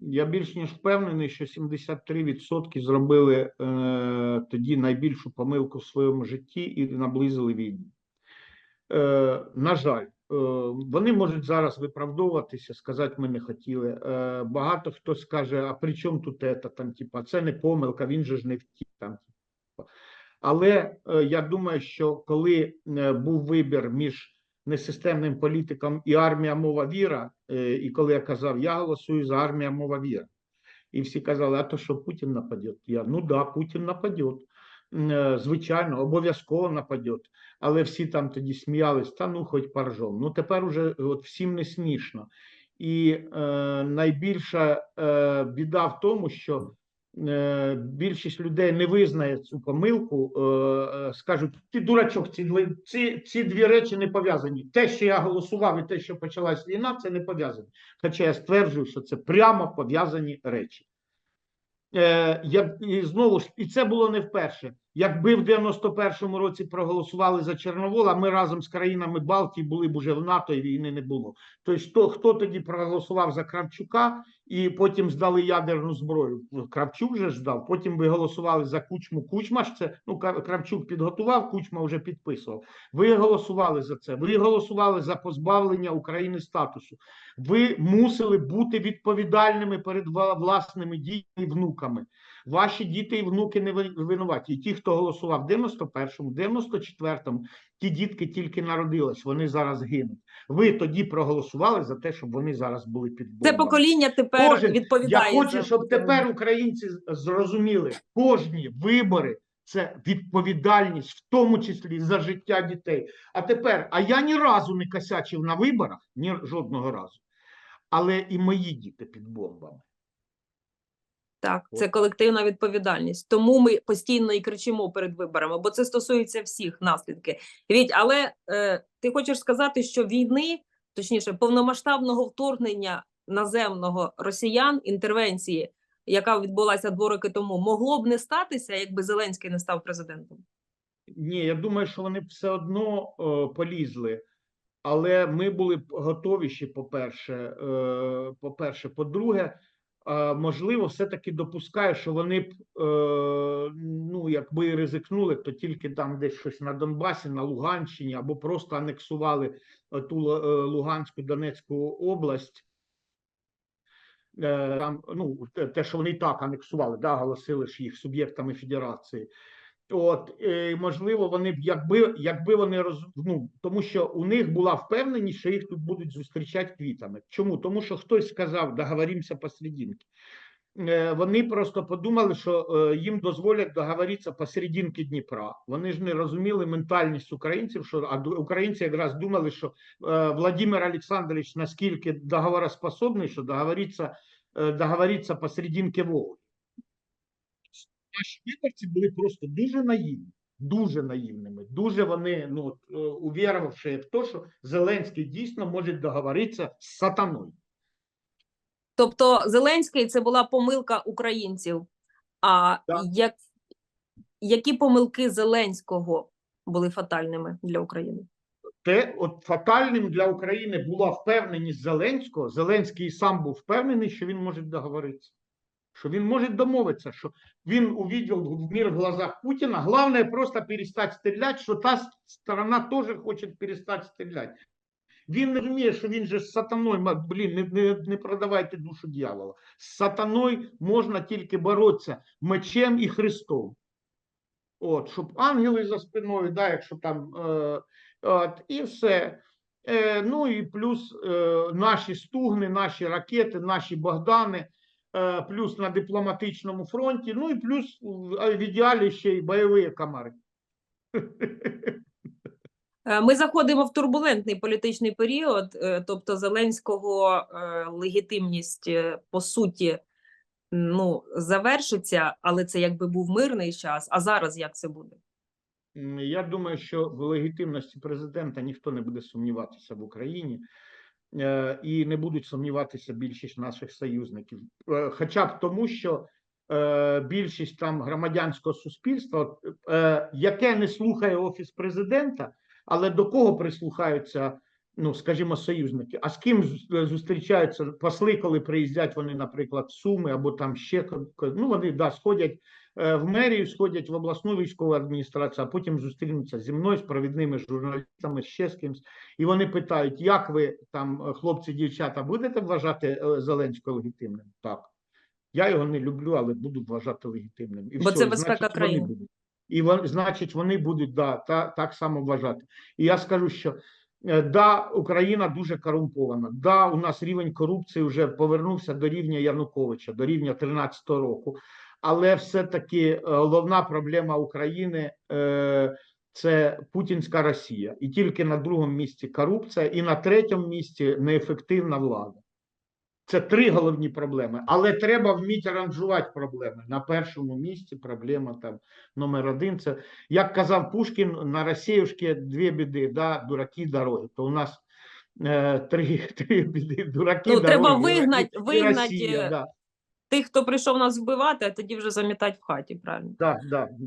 Я більш ніж впевнений, що 73% зробили е, тоді найбільшу помилку в своєму житті і наблизили війну. Е, на жаль, е, вони можуть зараз виправдовуватися, сказати, ми не хотіли. Е, багато хто скаже, а при чому тут це, там, типа, це не помилка, він же ж не втік. Там, типа. Але е, я думаю, що коли е, був вибір між несистемним політиком і армія мова віра, е, і коли я казав, я голосую за армія мова віра. І всі казали, а то що Путін нападе? Я ну да, Путін нападе. Е, Звичайно, обов'язково нападе. Але всі там тоді сміялись, та ну хоч паржом. Ну тепер уже от всім не смішно. І е, найбільша е, біда в тому, що е, більшість людей не визнає цю помилку, е, е, скажуть: ти дурачок, ці, ці, ці дві речі не пов'язані. Те, що я голосував, і те, що почалась війна, це не пов'язані. Хоча я стверджую, що це прямо пов'язані речі. Е, я, і знову ж, і це було не вперше. Якби в 91-му році проголосували за Чорновола, ми разом з країнами Балтії були б уже в НАТО і війни не було. Тобто, хто, тоді проголосував за Кравчука і потім здали ядерну зброю? Кравчук же здав. Потім ви голосували за Кучму. Кучма ж це ну Кравчук підготував, Кучма вже підписував. Ви голосували за це. Ви голосували за позбавлення України статусу. Ви мусили бути відповідальними перед власними дітьми і внуками. Ваші діти і внуки не ви- винуваті. І ті, хто голосував в 91-му, 94-му, ті дітки тільки народились, вони зараз гинуть. Ви тоді проголосували за те, щоб вони зараз були під Це покоління тепер Кожен- Я хочу, щоб тепер українці зрозуміли, кожні вибори це відповідальність, в тому числі за життя дітей. А тепер, а я ні разу не косячив на виборах, ні жодного разу. Але і мої діти під бомбами. Так, це колективна відповідальність. Тому ми постійно і кричимо перед виборами, бо це стосується всіх наслідки. Віть, але е, ти хочеш сказати, що війни, точніше, повномасштабного вторгнення наземного росіян, інтервенції, яка відбулася два роки тому, могло б не статися, якби Зеленський не став президентом. Ні, я думаю, що вони б все одно е, полізли. Але ми були б готовіші, по-перше. Е, по-перше, по-друге, е, можливо, все-таки допускає, що вони б, е, ну, якби ризикнули, то тільки там десь щось на Донбасі, на Луганщині, або просто анексували ту Луганську Донецьку область. Е, Там, ну, те, що вони і так анексували, да, оголосили ж їх суб'єктами федерації. От е, можливо, вони б якби якби вони роз ну, тому що у них була впевненість, що їх тут будуть зустрічати квітами. Чому? Тому що хтось сказав, договоримося посерединки. Е, Вони просто подумали, що е, їм дозволять договоритися посерединки Дніпра. Вони ж не розуміли ментальність українців, що а українці якраз думали, що Владимир Олександрович наскільки договороспособний, що договориться, е, договориться посерединки Волги наші виборці були просто дуже наївні, дуже наївними. Дуже вони ну е, увірувавши в те, що Зеленський дійсно може договоритися з сатаною. Тобто, Зеленський це була помилка українців. А Так. як, які помилки Зеленського були фатальними для України? Те, от фатальним для України була впевненість Зеленського. Зеленський сам був впевнений, що він може договоритися. Що він може домовитися, що він увидел мир в глазах Путина. Главное просто перестать стріляти, що та сторона теж хоче перестати стріляти. Він не розуміє, що він же з сатаною, блін, не, не, не продавайте душу дьявола. З сатаною можна тільки боротися мечем і Христом. От, щоб ангели за спиною, да, якщо там, е, от, і все. Е, ну і плюс е, наші стугни, наші ракети, наші Богдани, плюс на дипломатичному фронті, ну і плюс в ідеалі ще й бойові комари. Е, Ми заходимо в турбулентний політичний період, е, тобто Зеленського е, легітимність е, по суті ну, завершиться, але це якби був мирний час. А зараз як це буде? Я думаю, що в легітимності президента ніхто не буде сумніватися в Україні, е, і не будуть сумніватися більшість наших союзників. Е, Хоча б тому, що е, більшість там громадянського суспільства, е, яке не слухає офіс президента, але до кого прислухаються ну, скажімо, союзники. А з ким е, зустрічаються посли, коли приїздять вони, наприклад, в Суми або там ще ну, вони да, сходять е, в мерію, сходять в обласну військову адміністрацію, а потім зустрінуться зі мною, з провідними журналістами, ще з кимось. І вони питають, як ви там, е, хлопці, дівчата, будете вважати Зеленського легітимним? Так. Я його не люблю, але буду вважати легітимним. І Бо все, це безпека країни. І значить, вони будуть да, та, так само вважати. І я скажу, що да, Україна дуже корумпована. Да, у нас рівень корупції вже повернувся до рівня Януковича, до рівня 13 року. Але все-таки е, головна проблема України е, це путінська Росія. І тільки на другому місці корупція, і на третьому місці неефективна влада. Це три головні проблеми, але треба вміти ранжувати проблеми. На першому місці проблема там номер один. Це як казав Пушкін на Росіюшки дві біди, да, дураки дороги. То у нас е, три, три біди, дураки Ну, дороги. треба і Росія, е, да, Тих, хто прийшов нас вбивати, а тоді вже замітати в хаті, правильно? да, да, да.